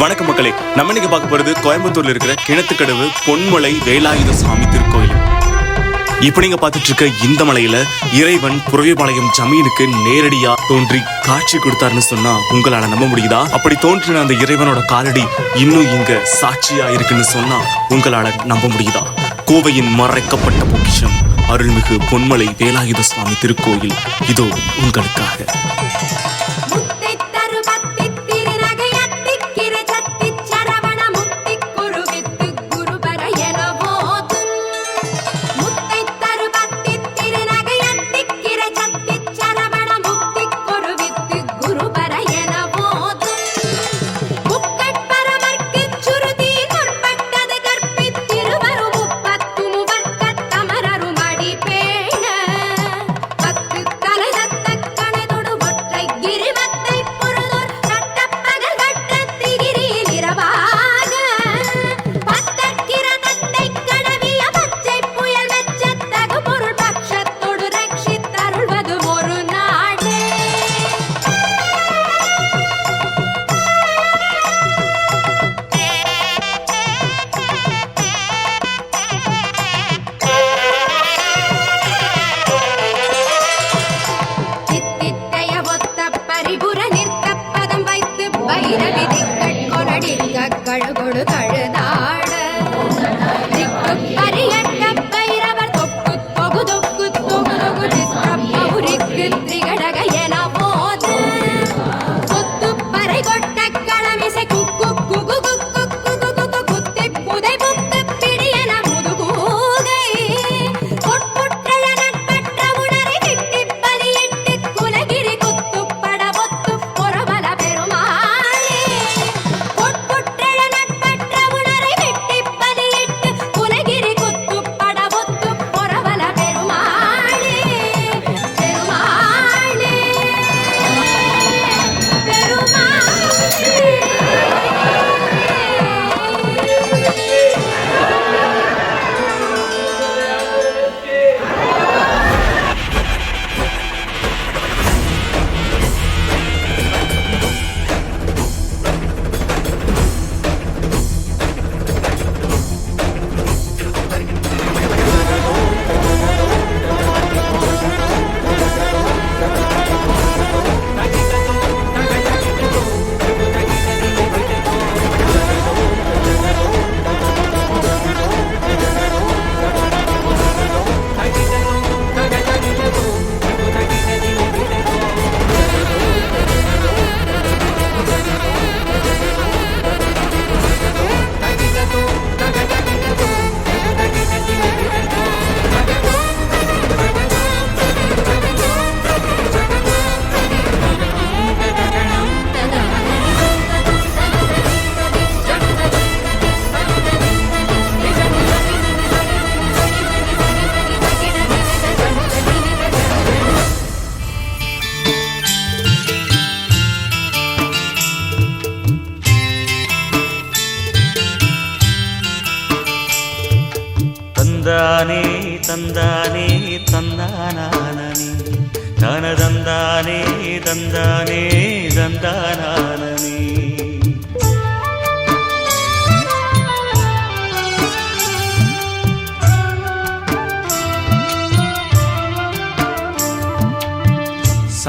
வணக்கம் மக்களே நம்ம இன்னைக்கு பார்க்க போறது கோயம்புத்தூர்ல இருக்கிற கிணத்துக்கடவு பொன்மலை வேலாயுத சுவாமி திருக்கோயில். இப்ப நீங்க பார்த்துட்டு இருக்க இந்த மலையில இறைவன் புரவிபாளையம் ஜமீனுக்கு நேரடியா தோன்றி காட்சி கொடுத்தாருன்னு சொன்னா உங்களால நம்ப முடியுதா? அப்படி தோன்றின அந்த இறைவனோட காலடி இன்னும் இங்க சாட்சியா இருக்குன்னு சொன்னா உங்களால நம்ப முடியுதா? கோவையின் மறைக்கப்பட்ட பொக்கிஷம் அருள்மிகு பொன்மலை வேலாயுத சுவாமி திருக்கோயில் இதோ உங்களுக்காக.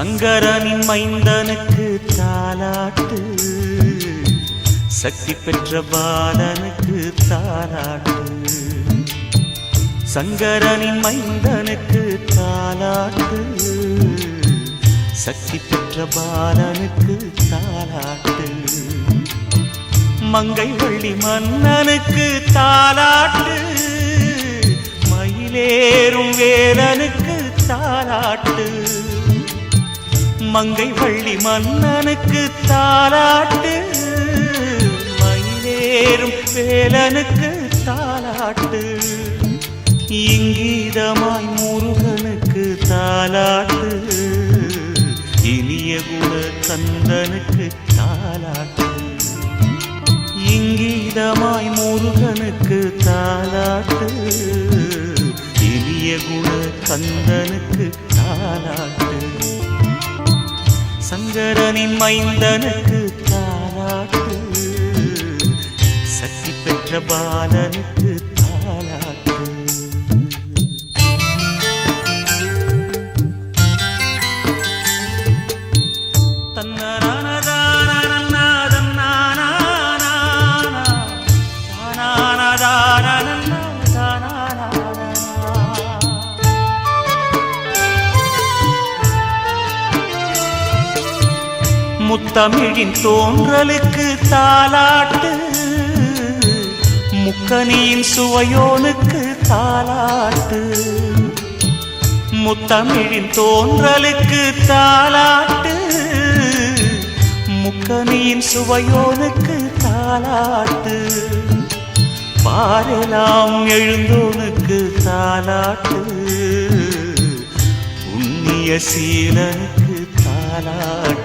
சங்கரனின் மைந்தனுக்கு தாலாட்டு சக்தி பெற்ற பாலனுக்கு தாலாட்டு. சங்கரனின் மைந்தனுக்கு தாலாட்டு சக்தி பெற்ற பாலனுக்கு தாலாட்டு. மங்கை வள்ளி மன்னனுக்கு தாலாட்டு மயிலேறும் வேலனுக்கு தாலாட்டு. மங்கை வள்ளி மன்னனுக்கு தாலாட்டு மயிலேறும் வேலனுக்கு தாலாட்டு இங்கீதமாய் முருகனுக்கு தாலாட்டு இனிய குண கந்தனுக்கு தாலாட்டு. இங்கீதமாய் முருகனுக்கு தாலாட்டு இனிய குண கந்தனுக்கு தாலாட்டு. சங்கரனின் மைந்தனுக்கு தாராட்டு சக்தி பெற்ற பாலனுக்கு தமிழின் தோன்றலுக்கு தாலாட்டு முக்கனியின் சுவையோனுக்கு தாலாட்டு முத்தமிழின் தோன்றலுக்கு தாலாட்டு முக்கனியின் சுவையோனுக்கு தாலாட்டு பாரெலாம் எழுந்தோனுக்கு தாலாட்டு புண்ணிய சீலனுக்கு தாலாட்டு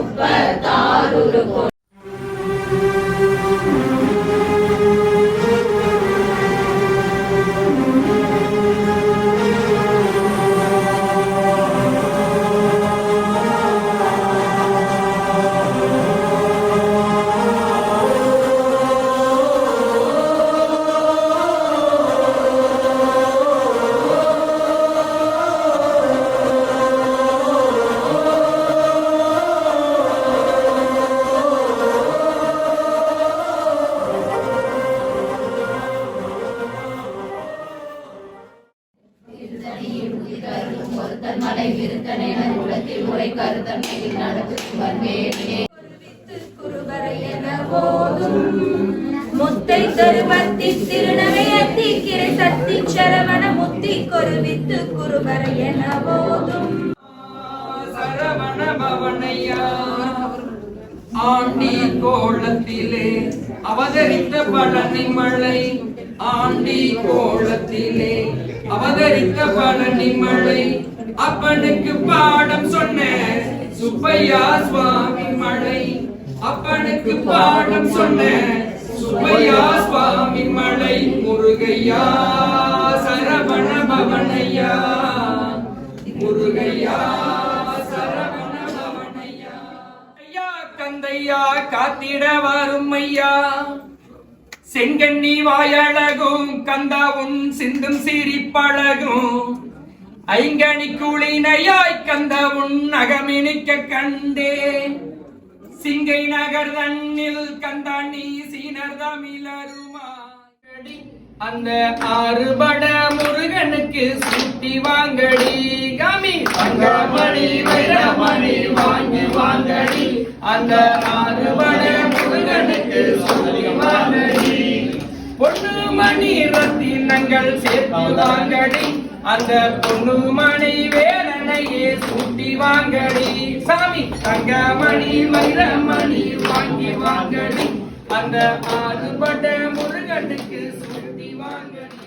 ஒப்ப தாருருகொள் முத்தை தருவத்தி திருநகையத்தி கிரை சத்தி சரவண முத்தி கொருவித்து குருபர என போதும். சரவண பவனையா ஆண்டி கோலத்திலே அவதரித்த பழனி மலை ஆண்டி கோலத்திலே அவதரித்த பழனி மலை அப்பனுக்கு பாடம் சொன்ன சுப்பையா சுவாமி மலை அப்பனுக்கு பாடம் சொன்ன சுப்பையா சுவாமி மலை முருகையா சரவண பவனையா. முருகையா சரவண கந்தையா காத்திட வரும் ஐயா செங்கண்ணி வாயழகும் கந்தாவும் சிந்தும் சிரிப்பழகும். ஐங்கணி குளினையாய் கந்த நகமினிக்க அகமினிக்க கண்டேன். சிங்கை நகர் தன்னில் கந்தாணி சீனர் தமிழருமா அந்த ஆறுபட முருகனுக்கு சுட்டி வாங்கடி. கமி தங்கமணி வைரமணி வாங்கி வாங்கடி. அந்த ஆறுபட முருகனுக்கு சுட்டி வாங்கடி. பொண்ணு மணி ரத்தினங்கள் சேர்த்து வாங்கடி அந்த பொண்ணு மணி வேலனையே சூட்டி வாங்கடி சாமி தங்க மணி வைரமணி வாங்கி வாங்கடி அந்த ஆறுபட்ட முருகனுக்கு சூட்டி வாங்கடி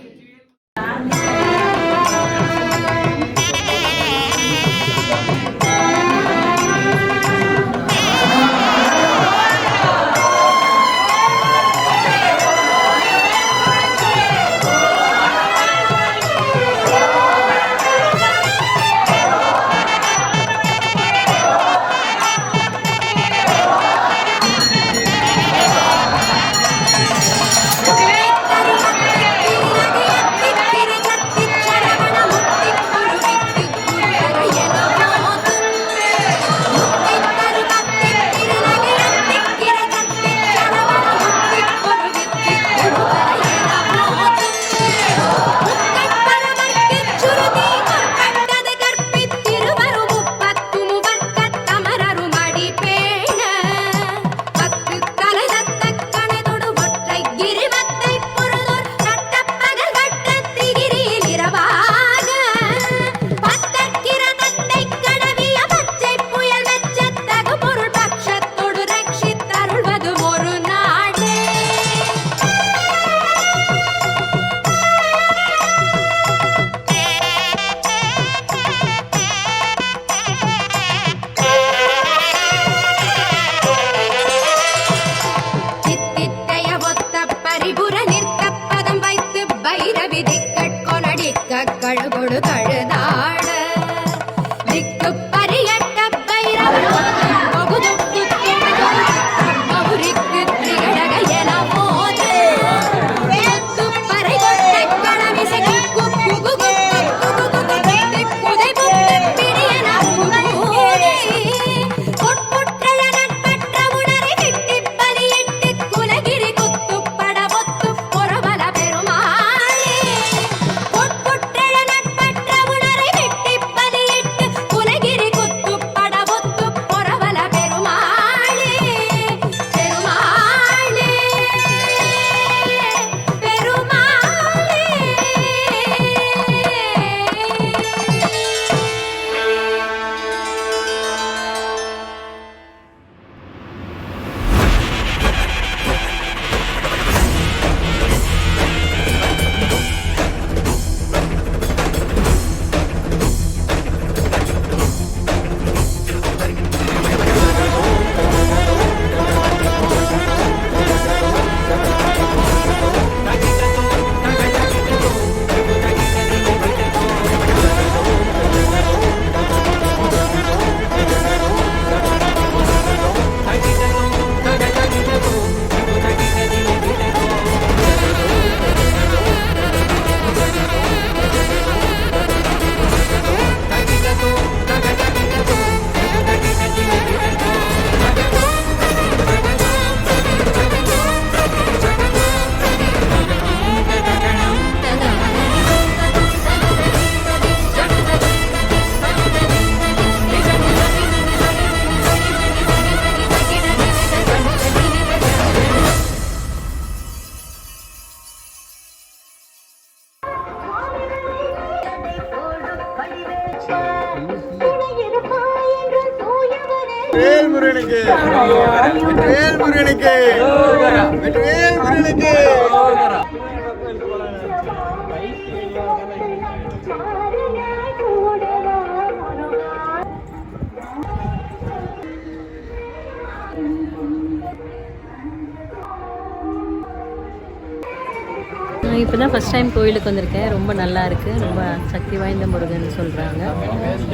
இப்போ தான் ஃபஸ்ட் டைம் கோயிலுக்கு வந்திருக்கேன். ரொம்ப நல்லா இருக்கு. ரொம்ப சக்தி வாய்ந்த முருகன் சொல்கிறாங்க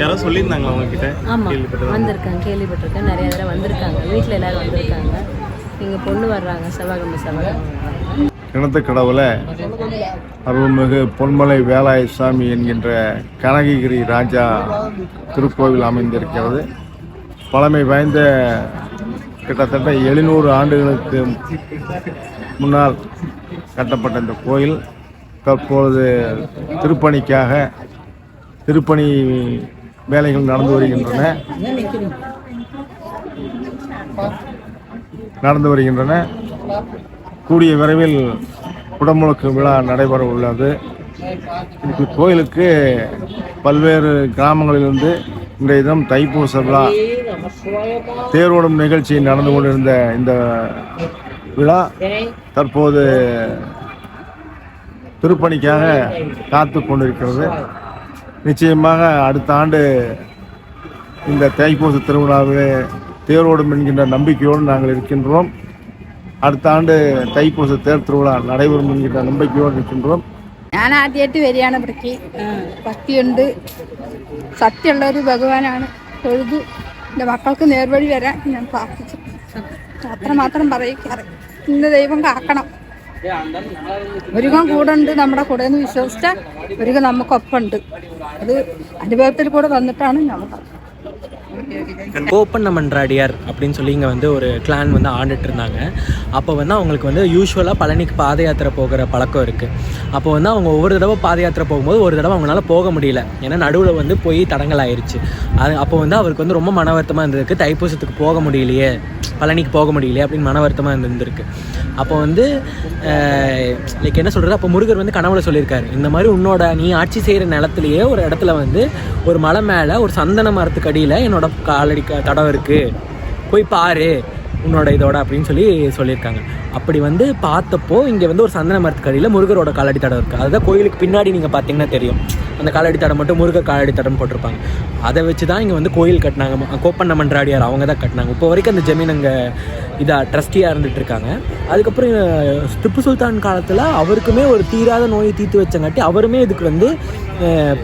யாரோ சொல்லியிருந்தாங்களா உங்ககிட்ட? ஆமாம் வந்திருக்காங்க கேள்விப்பட்டிருக்கேன். நிறைய தடவை வந்திருக்காங்க. வீட்டில் எல்லாரும் வந்திருக்காங்க. இங்கே பொண்ணு வர்றாங்க. செவ்வாய்க்கிழமை செவ்வாய்க்கிழமை. கிணத்து கடவுள அருள்மிகு பொன்மலை வேலாய சாமி என்கின்ற கனககிரி ராஜா திருக்கோவில் அமைந்திருக்கிறது. பழமை வாய்ந்த கிட்டத்தட்ட எழுநூறு ஆண்டுகளுக்கு முன்னால் கட்டப்பட்ட இந்த கோயில். தற்பொழுது திருப்பணிக்காக திருப்பணி வேலைகள் நடந்து வருகின்றன. நடந்து வருகின்றன. கூடிய விரைவில் குடமுழுக்கு விழா நடைபெற உள்ளது. இந்த கோயிலுக்கு பல்வேறு கிராமங்களிலிருந்து இன்றைய தினம் தைப்பூச விழா தேரோடும் நிகழ்ச்சி நடந்து கொண்டிருந்த இந்த விழா தற்போது திருப்பணிக்காக காத்து கொண்டிருக்கிறது. நிச்சயமாக அடுத்த ஆண்டு இந்த தைப்பூச திருவிழாவிலே தேரோடும் என்கின்ற நம்பிக்கையோடு நாங்கள் இருக்கின்றோம். அடுத்த ஆண்டு தைப்பூச தேர் திருவிழா நடைபெறும் என்கின்ற நம்பிக்கையோடு இருக்கின்றோம். ഞാനാദ്യമായിട്ട് വരികയാണ് ഇവിടേക്ക് ഭക്തിയുണ്ട് സത്യമുള്ള ഒരു ഭഗവാനാണ്. തൊഴുതു. എന്റെ മക്കൾക്ക് നേർവഴി വരാൻ ഞാൻ പ്രാർത്ഥിച്ചു. അത്രമാത്രം പറയിക്കാറ്. ഇന്ന് ദൈവം കാക്കണം. ഒരുക്കം കൂടെ ഉണ്ട് നമ്മുടെ കൂടെ എന്ന് വിശ്വസിച്ചാൽ ഒരുക്കം നമുക്കൊപ്പമുണ്ട്. അത് അനുഭവത്തിൽ കൂടെ വന്നിട്ടാണ് നമുക്ക് ஓப்பன் மன்றாடியார் அப்படின்னு சொல்லி இங்கே வந்து ஒரு கிளான் வந்து ஆண்டுட்டு இருந்தாங்க. அப்போ வந்து அவங்களுக்கு வந்து யூஸ்வலாக பழனிக்கு பாத யாத்திரை போகிற பழக்கம் இருக்குது அப்போ வந்து அவங்க ஒவ்வொரு தடவை பாத யாத்திரை போகும்போது ஒரு தடவை அவங்களால போக முடியல. ஏன்னா நடுவில் வந்து போய் தடங்கள் ஆயிடுச்சு அது அப்போ வந்து அவருக்கு வந்து ரொம்ப மன வருத்தமாக இருந்திருக்கு. தைப்பூசத்துக்கு போக முடியலையே. பழனிக்கு போக முடியலையே அப்படின்னு மன வருத்தமாக இருந்திருக்கு. அப்போ வந்து லைக் என்ன சொல்கிறது அப்போ முருகர் வந்து கனவுல சொல்லியிருக்காரு. இந்த மாதிரி உன்னோட நீ ஆட்சி செய்கிற நிலத்துலையே ஒரு இடத்துல வந்து ஒரு மலை மேலே ஒரு சந்தன மரத்துக்கு அடியில் என்னோட காலடி க- தடம் இருக்குது போய் பாரு உன்னோட இதோட அப்படின்னு சொல்லி சொல்லியிருக்காங்க. அப்படி வந்து பார்த்தப்போ இங்கே வந்து ஒரு சந்தன மரத்துக்கு அடியில் முருகரோட காலடி தடம் இருக்குது அதுதான் கோயிலுக்கு பின்னாடி நீங்கள் பார்த்தீங்கன்னா தெரியும். அந்த காலடி தடம் மட்டும் முருகர் காலடி தடம் போட்டிருப்பாங்க. அதை வச்சு தான் இங்கே வந்து கோயில் கட்டினாங்க. கோப்பண்ண மன்றாடியார் அவங்க தான் கட்டினாங்க. இப்போ வரைக்கும் அந்த ஜமீன் அங்கே இதாக ட்ரஸ்டியாக இருந்துட்டு இருக்காங்க. அதுக்கப்புறம் திப்பு சுல்தான் காலத்தில் அவருக்குமே ஒரு தீராத நோயை தீர்த்து வச்சங்காட்டி அவருமே இதுக்கு வந்து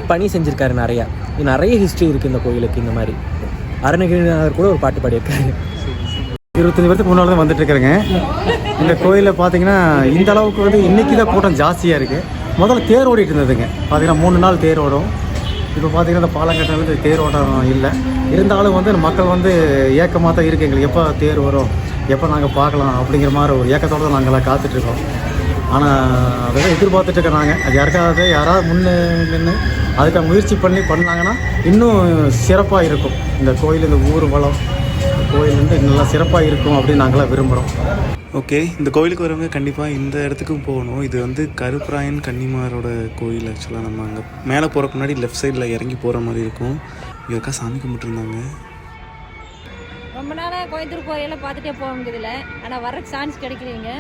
பணி செஞ்சுருக்காரு நிறையா. நிறைய ஹிஸ்ட்ரி இருக்குது இந்த கோயிலுக்கு இந்த மாதிரி. அருணகிரிநாதர் கூட ஒரு பாட்டு பாடியிருக்காரு. இருபத்தஞ்சி பேருக்கு முன்னால் தான் வந்துட்டு இருக்கிறேங்க இந்த கோயிலில் பார்த்தீங்கன்னா இந்த அளவுக்கு வந்து இன்றைக்கி தான் கூட்டம் ஜாஸ்தியாக இருக்குது முதல்ல தேர் ஓடிட்டு இருந்ததுங்க. பார்த்தீங்கன்னா மூணு நாள் தேர் ஓடும். இப்போ பார்த்தீங்கன்னா இந்த பாலங்கட்டில் வந்து தேர் ஓட்டம் இல்லை. இருந்தாலும் வந்து மக்கள் வந்து ஏக்கமாக தான் இருக்குது எங்களுக்கு எப்போ தேர் வரும்? எப்போ நாங்கள் பார்க்கலாம்? அப்படிங்கிற மாதிரி ஒரு ஏக்கத்தோடு தான் நாங்கள்லாம் காத்துட்ருக்கோம் ஆனால் அதெல்லாம் எதிர்பார்த்துட்டு இருக்கிறாங்க அது யாருக்காவது யாராவது முன்னே நின்று அதுக்காக முயற்சி பண்ணி பண்ணாங்கன்னா இன்னும் சிறப்பாக இருக்கும் இந்த கோயில் இந்த ஊர் வளம் கோயில் வந்து நல்லா சிறப்பாக இருக்கும் அப்படின்னு நாங்களாம் விரும்புகிறோம் ஓகே இந்த கோயிலுக்கு வரவங்க கண்டிப்பாக இந்த இடத்துக்கும் போகணும். இது வந்து கருப்பராயன் கன்னிமாரோட கோயில் ஆக்சுவலாக நம்ம அங்கே மேலே போகிறக்கு முன்னாடி லெஃப்ட் சைடில் இறங்கி போகிற மாதிரி இருக்கும். இங்கே சாமி கும்பிட்டுருந்தாங்க ரொம்ப நாளாக கோயத்தூர் கோயிலில் பார்த்துட்டே போக முடியல. ஆனால் வர்றதுக்கு சான்ஸ் கிடைக்கலீங்க.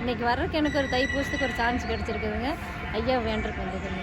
இன்னைக்கு வர்றதுக்கு எனக்கு ஒரு தைப்பூசத்துக்கு ஒரு சான்ஸ் கிடைச்சிருக்குதுங்க. ஐயா வேண்டருக்கு வந்ததுங்க